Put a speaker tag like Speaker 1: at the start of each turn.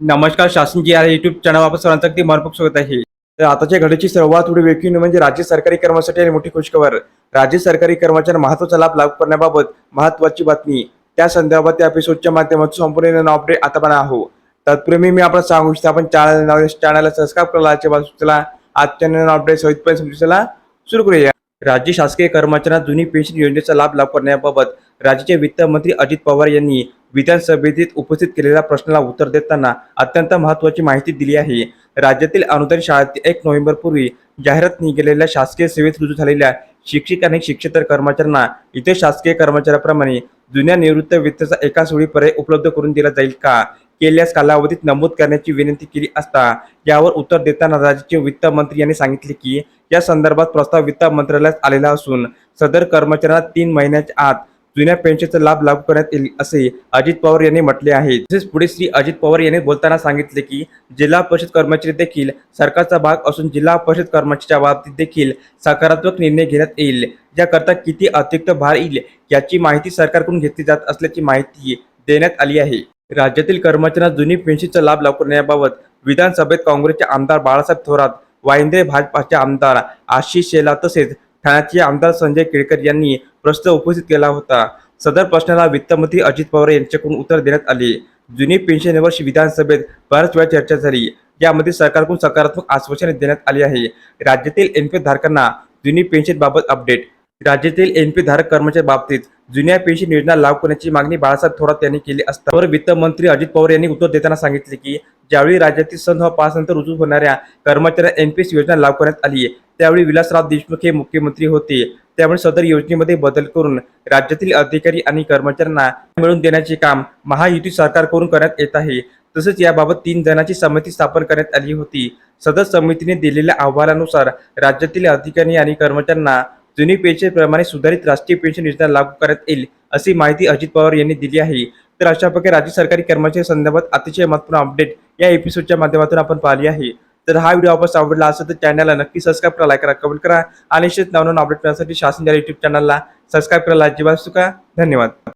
Speaker 1: नमस्कार शासन जी आहे युट्यूब चॅनल आपण सर्वांचं अगदी मनपूर्वक स्वागत आहे. तर आताच्या घडीची सर्वात थोडी वेगळी म्हणजे राज्य सरकारी कर्मचारी आणि मोठी खुशखबर राज्य सरकारी कर्मचाऱ्यांना महत्त्वाचा लाभ लागू करण्याबाबत महत्वाची बातमी. त्या संदर्भात त्या एपिसोडच्या माध्यमातून संपूर्ण अपडेट आता पण आहो तत्पूर्वी मी आपण सांगू इच्छितो आपण चॅनल चॅनलला सबस्क्राईब करायला बाजूला आजच्या नवीन अपडेट सहितपणे समजूला सुरू करूया. राज्य शासकीय कर्मचाऱ्यांना जुनी पेन्शन योजनेचा लाभ लागू करण्याबाबत राज्याचे वित्त मंत्री अजित पवार यांनी विधानसभेत उपस्थित केलेल्या प्रश्नाला उत्तर देताना अत्यंत महत्वाची माहिती दिली आहे. राज्यातील अनुदानित शाळेत एक नोव्हेंबर पूर्वी जाहिरात निघालेल्या शासकीय सेवेत रुजू झालेल्या शिक्षक आणि शिक्षेतर कर्मचाऱ्यांना इतर शासकीय कर्मचाऱ्याप्रमाणे जुन्या निवृत्त वित्ताचा एकाच वेळी पर्याय उपलब्ध करून दिला जाईल का? केल्यास कालावधीत नमूद करण्याची विनंती केली असता यावर उत्तर देताना राज्याचे वित्त मंत्री यांनी सांगितले की या संदर्भात प्रस्ताव वित्त मंत्रालयात आलेला असून सदर कर्मचाऱ्यांना तीन महिन्याच्या आत जुन्या पेन्शनचा लाभ लागू करण्यात येईल असे अजित पवार यांनी म्हटले आहे. तसेच पुढे श्री अजित पवार यांनी बोलताना सांगितले की जिल्हा परिषद कर्मचारी देखील सरकारचा भाग असून जिल्हा परिषद कर्मचाऱ्याच्या बाबतीत देखील सकारात्मक निर्णय घेण्यात येईल. याकरता किती अतिरिक्त भार येईल याची माहिती सरकारकडून घेतली जात असल्याची माहिती देण्यात आली आहे. राज्यातील कर्मचाऱ्यांना जुनी पेन्शनचा लाभ लागू करण्याबाबत विधानसभेत काँग्रेसचे आमदार बाळासाहेब थोरात वायंद्रे भाजपाचे आमदार आशिष शेला तसेच ठाण्याचे आमदार संजय केळकर यांनी प्रश्न उपस्थित केला होता. सदर प्रश्नाला वित्तमंत्री अजित पवार यांच्याकडून उत्तर देण्यात आले. जुनी पेन्शनवर विधानसभेत बऱ्याच वेळा चर्चा झाली. यामध्ये सरकारकडून सकारात्मक आश्वासने देण्यात आली आहे. राज्यातील एनपी धारकांना जुनी पेन्शन बाबत अपडेट. राज्यातील एनपी धारक कर्मचाऱ्या बाबतीत जुन्या पेन्शन योजना लागू करण्याची मागणी बाळासाहेब थोरात यांनी केली असता. वित्त मंत्री अजित पवार यांनी उत्तर देताना सांगितले की ज्यावेळी राज्यातील सन हा पाच नंतर रुजू होणाऱ्या कर्मचाऱ्यांना एनपीएस योजना लागू करण्यात आली त्यावेळी विलासराव देशमुख हे मुख्यमंत्री होते. त्यामुळे सदर योजनेमध्ये बदल करून राज्यातील अधिकारी आणि कर्मचाऱ्यांना मिळवून देण्याचे काम महायुती सरकारकडून करण्यात येत आहे. तसेच याबाबत तीन जणांची समिती स्थापन करण्यात आली होती. सदर समितीने दिलेल्या अहवालानुसार राज्यातील अधिकारी आणि कर्मचाऱ्यांना जुनी पेन्शन प्रमाणे सुधारित राष्ट्रीय पेन्शन योजना लागू करण्यात येईल अशी माहिती अजित पवार यांनी दिली आहे. तर अशा प्रकारे राज्य सरकारी कर्मचारी संदर्भात अतिशय महत्त्वपूर्ण अपडेट या एपिसोडच्या माध्यमातून आपण पाहिली आहे. तर हा व्हिडिओ आपण आवडला असेल तर चॅनलला नक्की सबस्क्राईब करा लाईक करा कमेंट करा. आणि निश्चित नवनवीन अपडेट मिळण्यासाठी शासन युट्यूब चॅनलला सबस्क्राईब करायला अजिबात चुका धन्यवाद.